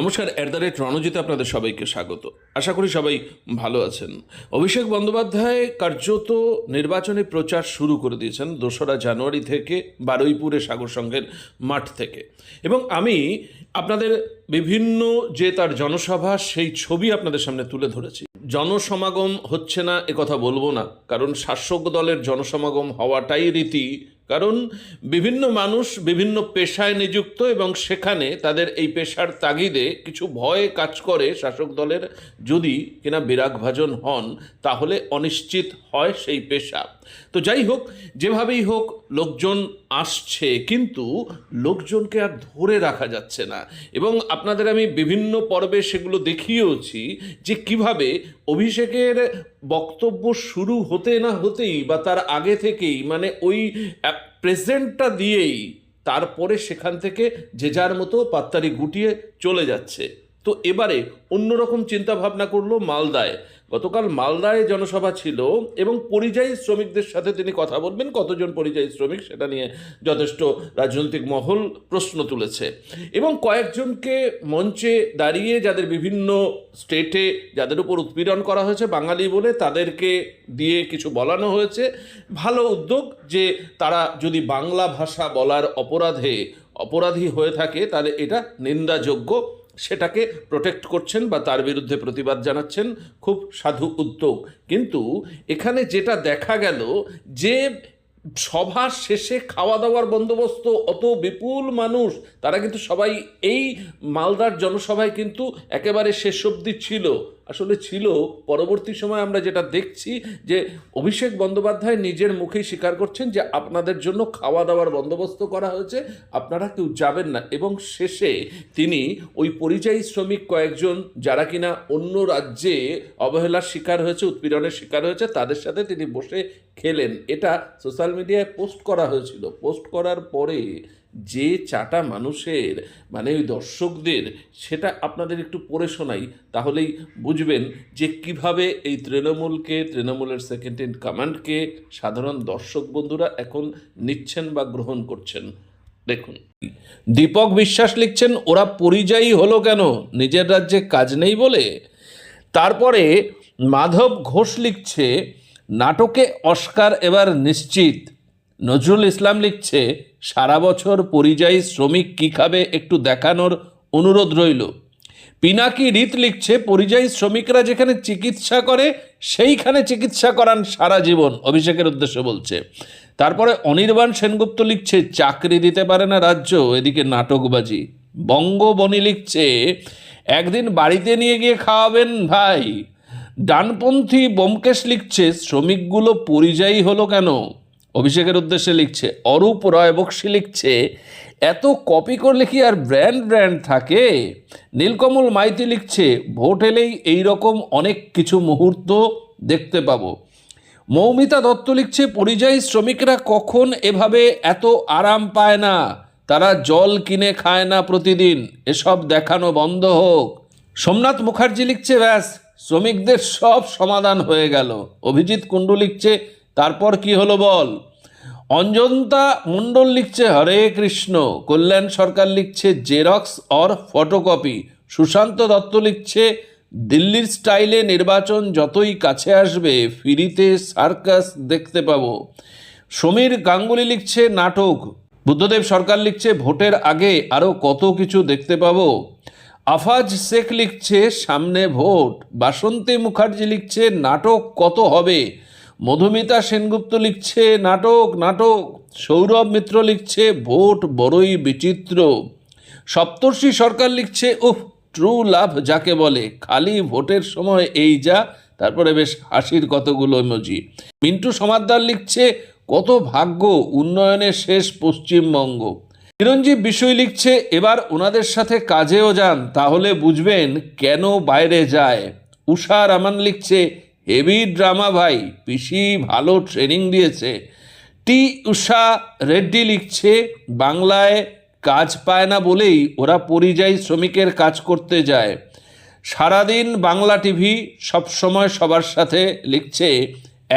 নমস্কার at the rate রণজিতে আপনাদের সবাইকে স্বাগত। আশা করি সবাই ভালো আছেন। অভিষেক বন্দ্যোপাধ্যায় কার্যত নির্বাচনী প্রচার শুরু করে দিয়েছেন দোসরা জানুয়ারি থেকে বারুইপুরে সাগর সংঘের মাঠ থেকে। এবং আমি আপনাদের বিভিন্ন যে তার জনসভা, সেই ছবি আপনাদের সামনে তুলে ধরেছি। জনসমাগম হচ্ছে না কথা বলব না। কারণ শাসক দলের জনসমাগম হওয়াটাই রীতি কারণ বিভিন্ন মানুষ বিভিন্ন পেশায় নিযুক্ত এবং সেখানে তাদের এই পেশার তাগিদে কিছু ভয় কাজ করে শাসক দলের। যদি কিনা বিরাগভাজন হন, তাহলে অনিশ্চিত হয় সেই পেশা। তো যাই হোক, যেভাবেই হোক, লোকজন আসছে, কিন্তু লোকজনকে আর ধরে রাখা যাচ্ছে না। এবং আপনাদের আমি বিভিন্ন পর্বে সেগুলো দেখিয়েওছি যে কীভাবে অভিষেকের বক্তব্য শুরু হতে না হতেই বা তার আগে থেকেই মানে ওই প্রেজেন্টটা দিয়েই তারপরে সেখান থেকে যে যার মতো পাত্তারি গুটিয়ে চলে যাচ্ছে। তো এবারে অন্যরকম চিন্তাভাবনা করল মালদায়। গতকাল মালদায় জনসভা ছিল এবং পরিযায়ী শ্রমিকদের সাথে তিনি কথা বলবেন। কতজন পরিযায়ী শ্রমিক সেটা নিয়ে যথেষ্ট রাজনৈতিক মহল প্রশ্ন তুলেছে। এবং কয়েকজনকে মঞ্চে দাঁড়িয়ে যাদের বিভিন্ন স্টেটে যাদের উপর উৎপীড়ন করা হয়েছে, বাঙালি বলে তাদেরকে দিয়ে কিছু বলানো হয়েছে। ভালো উদ্যোগ যে তারা যদি বাংলা ভাষা বলার অপরাধে অপরাধী হয়ে থাকে, তাহলে এটা নিন্দাযোগ্য। সেটাকে প্রোটেক্ট করছেন বা তার বিরুদ্ধে প্রতিবাদ জানাচ্ছেন, খুব সাধু উদ্যোগ। কিন্তু এখানে যেটা দেখা গেল যে সভা শেষে খাওয়া দাওয়ার বন্দোবস্ত অত বিপুল মানুষ, তারা কিন্তু সবাই এই মালদার জনসভায় কিন্তু একেবারে শেষ অবধি ছিল। আসলে ছিল, পরবর্তী সময় আমরা যেটা দেখছি যে অভিষেক বন্দ্যোপাধ্যায় নিজের মুখেই স্বীকার করছেন যে আপনাদের জন্য খাওয়া দাওয়ার বন্দোবস্ত করা হয়েছে, আপনারা কেউ যাবেন না। এবং শেষে তিনি ওই পরিযায়ী শ্রমিক কয়েকজন, যারা কিনা অন্য রাজ্যে অবহেলার শিকার হয়েছে, উৎপীড়নের শিকার হয়েছে, তাদের সাথে তিনি বসে খেলেন। এটা সোশ্যাল মিডিয়ায় পোস্ট করা হয়েছিল। পোস্ট করার পরে যে চাটা মানুষের মানে ওই দর্শকদের, সেটা আপনাদের একটু পড়ে শোনাই, তাহলেই বুঝবেন যে কীভাবে এই তৃণমূলকে, তৃণমূলের সেকেন্ড ইন কমান্ডকে সাধারণ দর্শক বন্ধুরা এখন নিচ্ছেন বা গ্রহণ করছেন। দেখুন, দীপক বিশ্বাস লিখছেন, ওরা পরিযায়ী হলো কেন? নিজের রাজ্যে কাজ নেই বলে? তারপরে মাধব ঘোষ লিখছে, নাটকে অস্কার এবার নিশ্চিত। নজরুল ইসলাম লিখছে সারা বছর পরিযায়ী শ্রমিক কী খাবে একটু দেখানোর অনুরোধ রইল। পিনাকি রীত লিখছে, পরিযায়ী শ্রমিকরা যেখানে চিকিৎসা করে, সেইখানে চিকিৎসা করান সারা জীবন, অভিষেকের উদ্দেশ্যে বলছে। তারপরে অনির্বাণ সেনগুপ্ত লিখছে, চাকরি দিতে পারে না রাজ্য, এদিকে নাটকবাজি। বঙ্গবনি লিখছে, একদিন বাড়িতে নিয়ে গিয়ে খাওয়াবেন ভাই। ডানপন্থী বোমকেশ লিখছে, শ্রমিকগুলো পরিযায়ী হলো কেন? অভিষেকের উদ্দেশ্যে লিখছে, অরূপ রয় বক্সি লিখছে, এত কপি করলে কি আর ব্র্যান্ড ব্র্যান্ড থাকে? নীলকমল মাইতি লিখছে, ভোট এলেই এইরকম অনেক কিছু মুহূর্ত দেখতে পাবো। মৌমিতা দত্ত লিখছে, পরিযায়ী শ্রমিকরা কখন এভাবে এত আরাম পায় না? তারা জল কিনে খায় না প্রতিদিন, এসব দেখানো বন্ধ হোক। সোমনাথ মুখার্জি লিখছে, ব্যাস, শ্রমিকদের সব সমাধান হয়ে গেল। অভিজিৎ কুণ্ডু লিখছে তারপর কি হলো বল? অঞ্জন্তা মণ্ডল লিখছে হরে কৃষ্ণ, কল্যাণ সরকার লিখছে xerox or photocopy, Sushanta Dutta লিখছে দিল্লির স্টাইলে নির্বাচন যতই কাছে আসবে, ফিরিতে সার্কাস দেখতে পাবো। সমীর গাঙ্গুলি লিখছে নাটক, বুদ্ধদেব সরকার লিখছে ভোটের আগে আরও কত কিছু দেখতে পাবো। আফাজ শেখ লিখছে সামনে ভোট, বাসন্তী মুখার্জি লিখছে নাটক কত হবে? মধুমিতা সেনগুপ্ত লিখছে নাটক নাটক। সৌরভ মিত্র লিখছে ভোট, বড়ই বিচিত্র। সপ্তর্ষি সরকার লিখছে, উফ ট্রু লাভ যাকে বলে। খালি ভোটের সময় এই যা, তারপরে বেশ হাসির কতগুলো ইমোজি মিন্টু সমাদ্দার লিখছে, কত ভাগ্য, উন্নয়নের শেষ পশ্চিমবঙ্গ। চিরঞ্জীব বিষয় লিখছে, এবার ওনাদের সাথে কাজেও যান, তাহলে বুঝবেন কেন বাইরে যায়। উষা রামান লিখছে হেভি ড্রামা ভাই, পিসি ভালো ট্রেনিং দিয়েছে। টি উষা রেড্ডি লিখছে, বাংলায় কাজ পায় না বলেই ওরা পরিযায়ী শ্রমিকের কাজ করতে যায়। সারাদিন বাংলা টিভি সবসময় সবার সাথে লিখছে,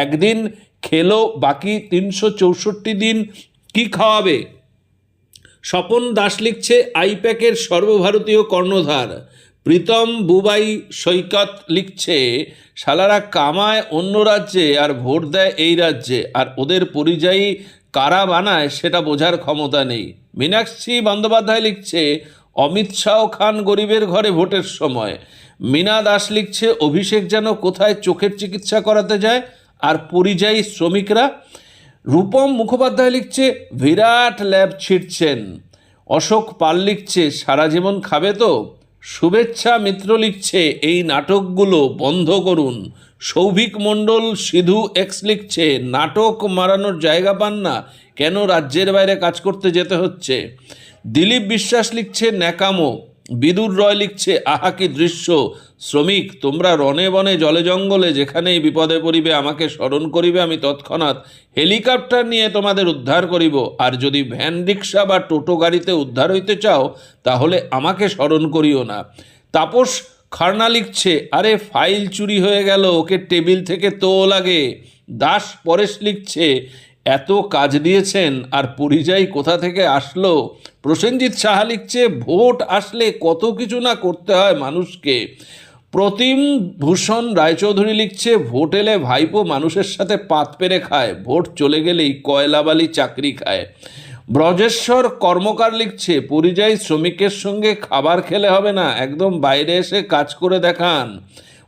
একদিন খেলো বাকি তিনশো চৌষট্টি দিন, কি খাওয়াবে? স্বপন দাস লিখছে, আইপ্যাকের সর্বভারতীয় কর্ণধার। প্রীতম বুবাই সৈকত লিখছে, শালারা কামায় অন্য রাজ্যে আর ভোট দেয় এই রাজ্যে, আর ওদের পরিযায়ী কারা বানায় সেটা বোঝার ক্ষমতা নেই। মীনাক্ষী বন্দ্যোপাধ্যায় লিখছে, অমিত শাহ খান গরিবের ঘরে ভোটের সময়। মীনা দাস লিখছে, অভিষেক যেন কোথায় চোখের চিকিৎসা করাতে যায় আর পরিযায়ী শ্রমিকরা। রূপম মুখোপাধ্যায় লিখছে, বিরাট ল্যাব ছিটছেন। অশোক পাল লিখছে, সারা জীবন খাবে তো? শুভেচ্ছা মিত্র লিখছে, এই নাটকগুলো বন্ধ করুন। সৌভিক মণ্ডল সিধু এক্স লিখছে, নাটক মারানোর জায়গা পান না, কেন রাজ্যের বাইরে কাজ করতে যেতে হচ্ছে? দিলীপ বিশ্বাস লিখছে, ন্যাকামো। বিদুর রয় লিখছে, আহা কি দৃশ্য। শ্রমিক, তোমরা রনে বনে জলে জঙ্গলে যেখানেই বিপদে পড়িবে আমাকে স্মরণ করিবে, আমি তৎক্ষণাৎ হেলিকপ্টার নিয়ে তোমাদের উদ্ধার করিব। আর যদি ভ্যান রিক্সা বা টোটো গাড়িতে উদ্ধার হইতে চাও, তাহলে আমাকে স্মরণ করিও না। তাপস খারনা লিখছে, আরে, ফাইল চুরি হয়ে গেল, ওকে টেবিল থেকে তো লাগে দাস পরেশ লিখছে, এত কাজ দিয়েছেন, আর পরিযায়ী কোথা থেকে আসলো? প্রসেনজিৎ সাহা লিখছে, ভোট আসলে কত কিছু না করতে হয় মানুষকে। প্রতিম ভূষণ রায়চৌধুরী লিখছে, ভোট এলে ভাইপো মানুষের সাথে পাত পেরে খায়, ভোট চলে গেলেই কয়লাবালি চাকরি খায়। ব্রজেশ্বর কর্মকার লিখছে, পরিযায়ী শ্রমিকের সঙ্গে খাবার খেলে হবে না, একদম বাইরে এসে কাজ করে দেখান।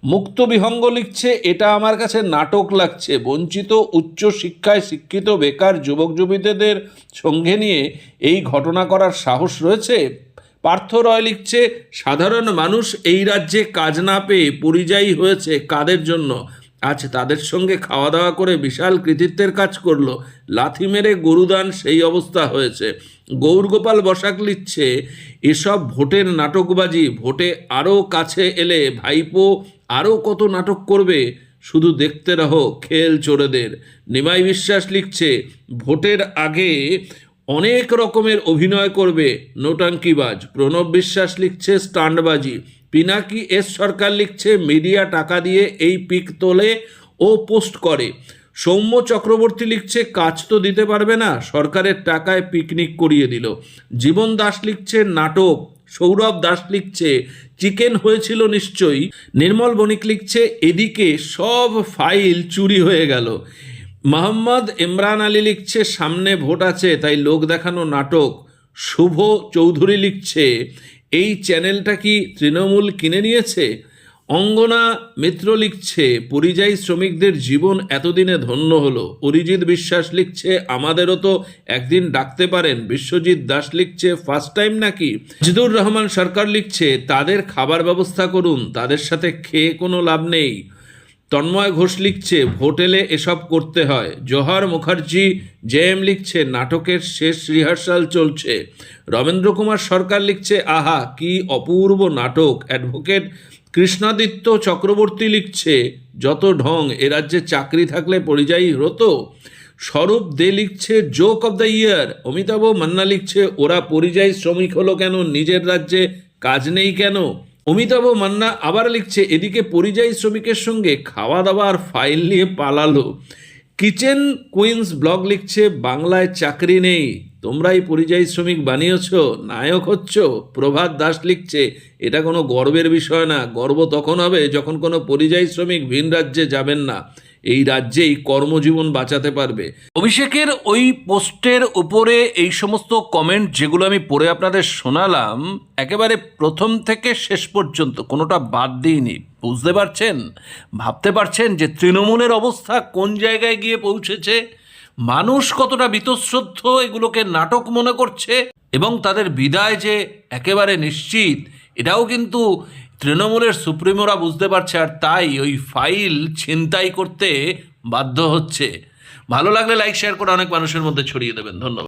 মুক্ত বিহঙ্গ লিখছে, এটা আমার কাছে নাটক লাগছে, বঞ্চিত উচ্চ শিক্ষায় শিক্ষিত বেকার যুবক যুবতীদের সঙ্গে নিয়ে এই ঘটনা করার সাহস রয়েছে? পার্থ রয় লিখছে, সাধারণ মানুষ এই রাজ্যে কাজ না পেয়ে পরিযায়ী হয়েছে কাদের জন্য? আজ তাদের সঙ্গে খাওয়া দাওয়া করে বিশাল কৃতিত্বের কাজ করল। লাথি মেরে গরুদান সেই অবস্থা হয়েছে। গৌরগোপাল বসাক লিখছে, এসব ভোটের নাটকবাজি, ভোটে আরও কাছে এলে ভাইপো আরও কত নাটক করবে? শুধু দেখতে রহো খেল চোরেদের। নিমাই বিশ্বাস লিখছে, ভোটের আগে অনেক রকমের অভিনয় করবে নোটাঙ্কিবাজ প্রণব বিশ্বাস লিখছে স্টান্ডবাজি পিনাকি এস সরকার লিখছে মিডিয়া টাকা দিয়ে এই পিক তোলে ও পোস্ট করে। সৌম্য চক্রবর্তী লিখছে কাজ তো দিতে পারবে না, সরকারের টাকায় পিকনিক করিয়ে দিল। জীবন দাস লিখছে নাটক, সৌরভ দাস লিখছে চিকেন হয়েছিল নিশ্চয়ই। নির্মল বণিক লিখছে এদিকে সব ফাইল চুরি হয়ে গেল। মোহাম্মদ ইমরান আলী লিখছে, সামনে ভোট আছে, তাই লোক দেখানো নাটক। শুভ চৌধুরী লিখছে, এই চ্যানেলটা কি তৃণমূল কিনে নিয়েছে? অঙ্গনা মিত্র লিখছে, পরিযায়ী শ্রমিকদের জীবন এতদিনে ধন্য হলো। অরিজিৎ বিশ্বাস লিখছে, আমাদেরও তো একদিন ডাকতে পারেন। বিশ্বজিৎ দাস লিখছে, ফার্স্ট টাইম নাকি? জিদুর রহমান সরকার লিখছে, তাদের খাবার ব্যবস্থা করুন, তাদের সাথে খেয়ে কোনো লাভ নেই। তন্ময় ঘোষ লিখছে, হোটেলে এসব করতে হয়। জোহার মুখার্জি, জেএম লিখছে, নাটকের শেষ রিহার্সাল চলছে। রমেন্দ্র কুমার সরকার লিখছে, আহা, কি অপূর্ব নাটক। অ্যাডভোকেট কৃষ্ণাদিত্য চক্রবর্তী লিখছে, যত ঢং, এ রাজ্যে চাকরি থাকলে পরিযায়ী হতো। স্বরূপ দে লিখছে, joke of the year. Amitabha Manna লিখছে, ওরা পরিযায়ী শ্রমিক হলো কেন? নিজের রাজ্যে কাজ নেই কেন? অমিতাভ মান্না আবার লিখছে, এদিকে পরিযায়ী শ্রমিকের সঙ্গে খাওয়া দাওয়ার ফাইল নিয়ে পালালো। কিচেন কুইন্স ব্লগ লিখছে, বাংলায় চাকরি নেই, তোমরাই পরিযায়ী শ্রমিক বানিয়েছ, নায়ক হচ্ছ। প্রভাত দাস লিখছে, এটা কোনো গর্বের বিষয় না, গর্ব তখন হবে যখন কোনো পরিযায়ী শ্রমিক ভিন রাজ্যে যাবেন না। এই রাজ্যেই কর্মজীবন বাঁচাতে পারবে। অভিষেকের ওই পোস্টের উপরে এই সমস্ত কমেন্ট যেগুলো আমি পড়ে আপনাদের শোনালাম, একেবারে প্রথম থেকে শেষ পর্যন্ত, কোনোটা বাদ দিইনি। বুঝতে পারছেন? ভাবতে পারছেন যে তৃণমূলের অবস্থা কোন জায়গায় গিয়ে পৌঁছেছে? মানুষ কতটা বীতশ্রদ্ধ এগুলোকে নাটক মনে করছে? এবং তাদের বিদায় যে একেবারে নিশ্চিত, এটাও কিন্তু তৃণমূলের সুপ্রিমোরা বুঝতে পারছে আর তাই ওই ফাইল ছিনতাই করতে বাধ্য হচ্ছে। ভালো লাগলে লাইক শেয়ার করে অনেক মানুষের মধ্যে ছড়িয়ে দেবেন। ধন্যবাদ।